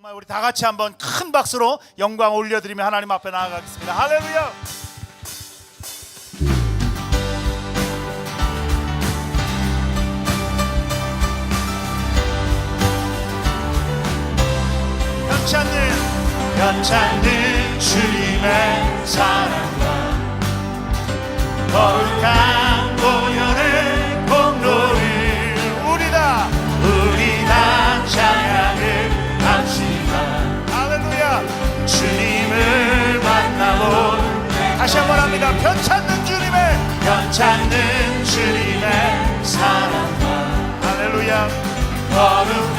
정말 우리 다 같이 한번 큰 박수로 영광 올려드리며 하나님 앞에 나아가겠습니다. 할렐루야! 편찮는 편찮는 주님의 사랑과 거룩한 주여 편찮는 주님의 편찮는 주님의 사랑과 할렐루야. 걸음.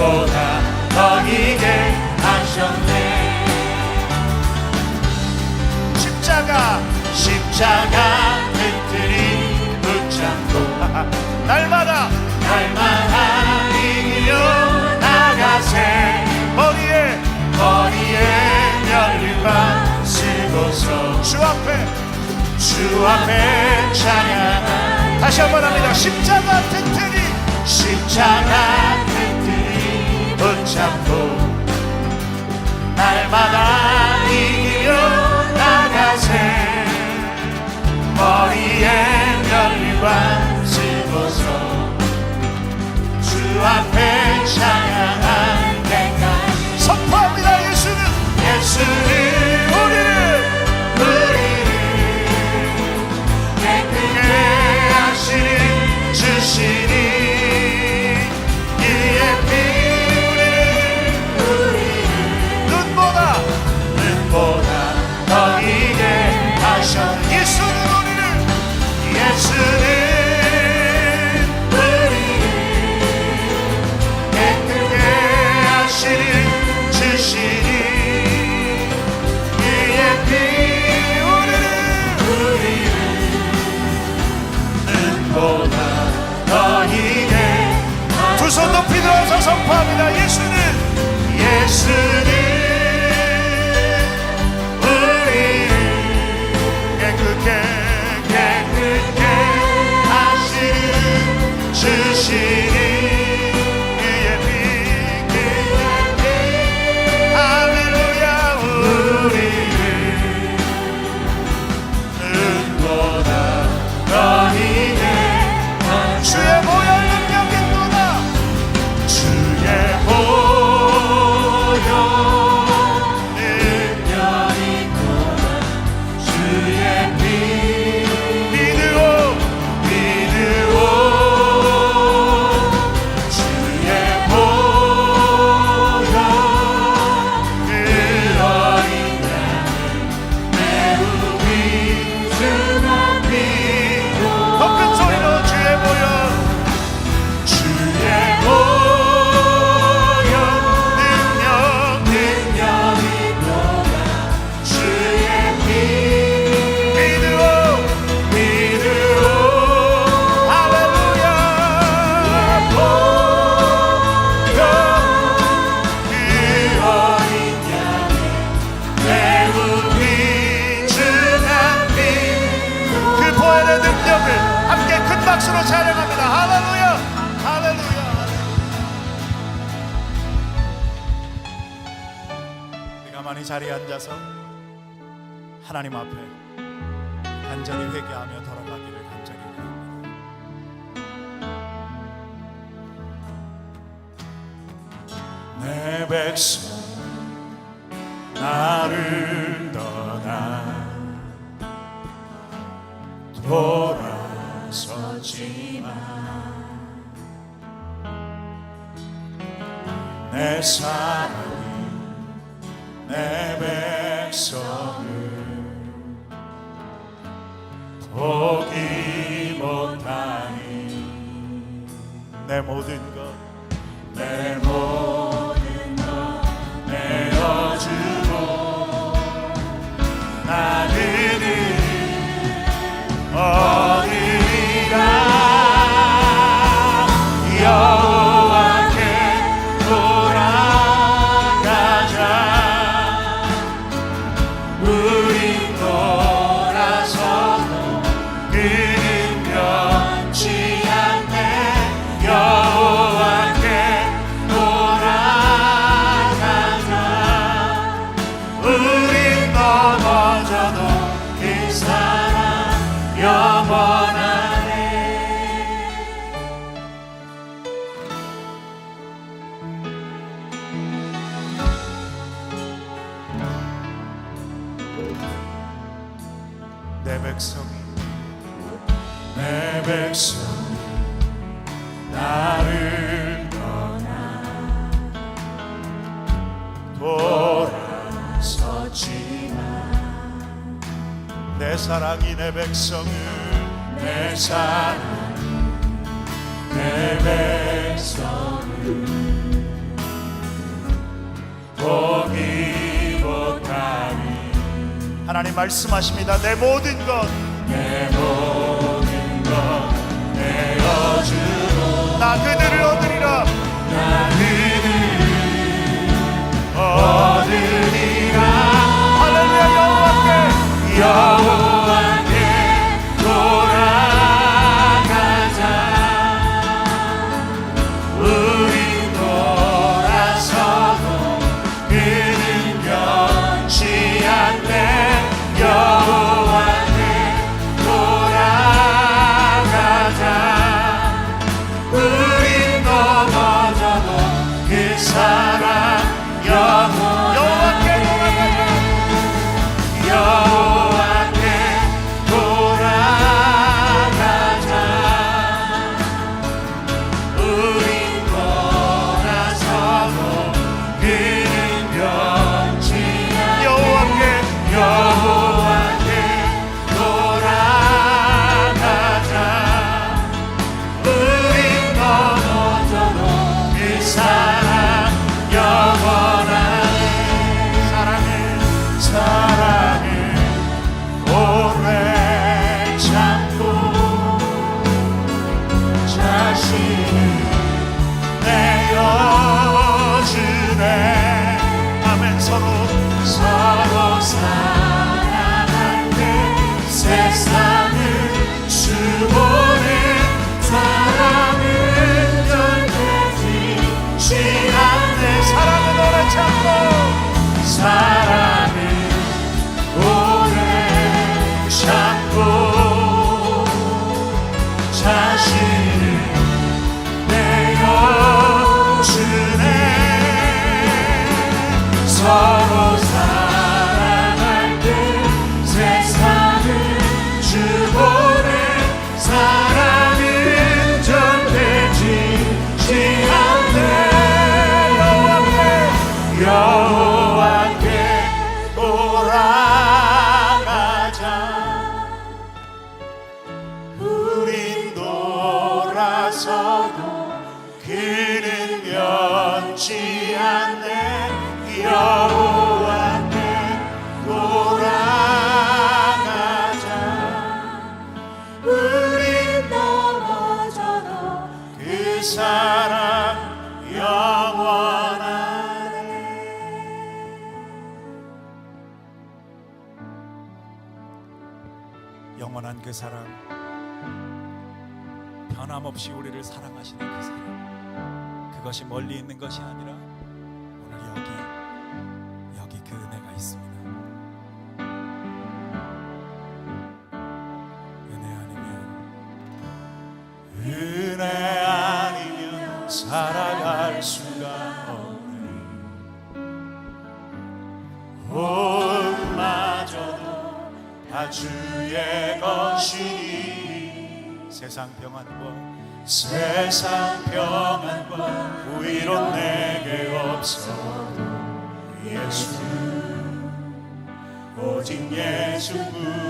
보다 어기게 하셨네. 십자가 십자가 그들이 붙잡고 날마다 날마다 이겨 나가세. 머리에 머리에 열리만 쓰고서 주 앞에 주 앞에 찬양하 다시 한번 합니다. 십자가 튼튼히 십자가 붙잡고 날마다 서 높이 들어서 선포합니다. 예수는 예수는 자리에 앉아서 하나님 앞에 간절히 회개하며 돌아가기를 간절히 원합니다. 내 백성 나를 떠나 돌아서지만 내 사랑이 내 백성을 포기 못하니. 내 모든 것내 내 백성이 내 백성이 나를 떠나 돌아서지만 내 사랑이 내 백성을 내 사랑이 내 백성을 포 하나님 말씀하십니다. 내 모든 것 내 모든 것 내 어주고 나 그들을 변치 않네 여호와께 돌아가자. 우린 넘어져도 그 사랑 영원하네. 영원한 그 사랑 변함없이 우리를 사랑하시는 그 사랑 그것이 멀리 있는 것이 아니라 오늘 여기 여기 그 은혜가 있습니다. 은혜 아니면 은혜 아니면 살아갈 수가 없네. 호흡마저도 다 주의 것이니. 세상 평안과 세상 평안과 위로 내게 없어도 예수 오직 예수뿐이네.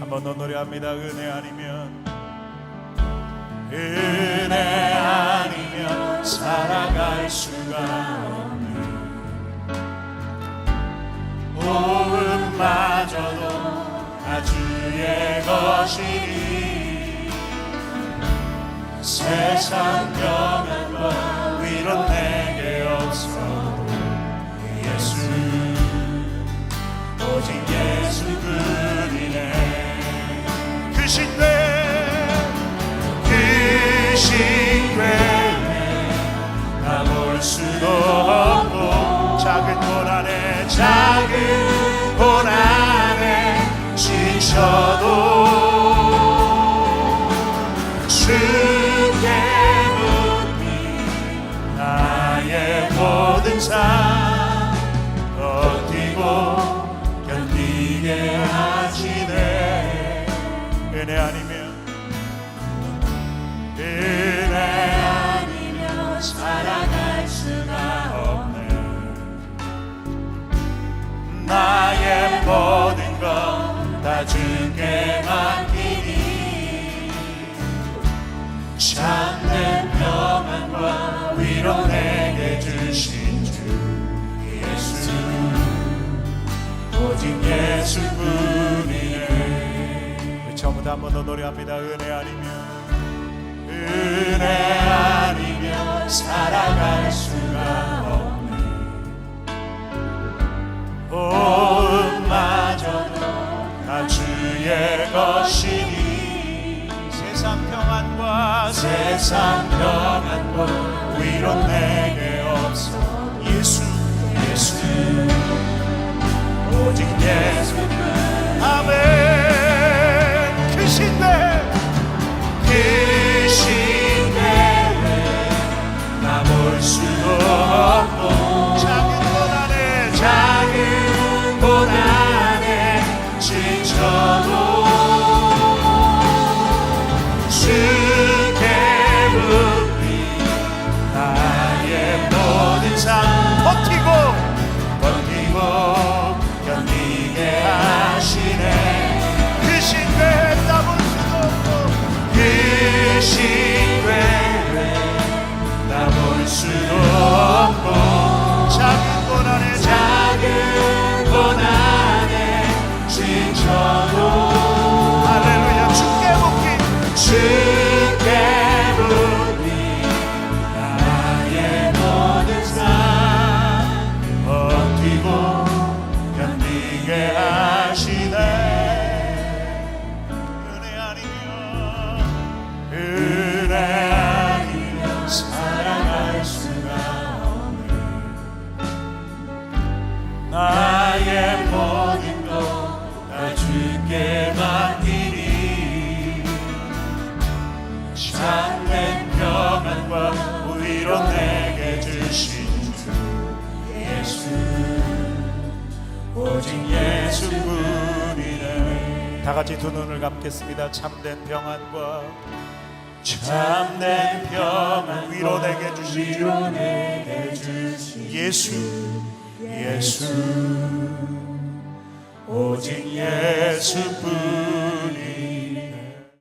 한번 더 노래합니다. 은혜 아니면 은혜 아니면 살아갈 수가 없네. 호흡마저도 다 주의 것이니 세상 평안과 위로 내게 없어. 예수 오직 예수뿐이네. 그신데 그신 아니면 은혜 아니면 살아갈 수가 없네 나의 모든 것 다 주께 맡기니 참된 평안과 위로 내게 주신 주 예수. 오직 처음부터 한번 더 노래합니다. 은혜 아니면 은혜 아니면 살아갈 수가 없네. 호흡마저도 다 주의 것이니 세상 평안과 세상 평안과 위로 내게 없어. 예수 예수 같이 두 눈을 감겠습니다. 참된 평안과 참된 평안 위로 내게 주신 예수 예수. 오직 예수뿐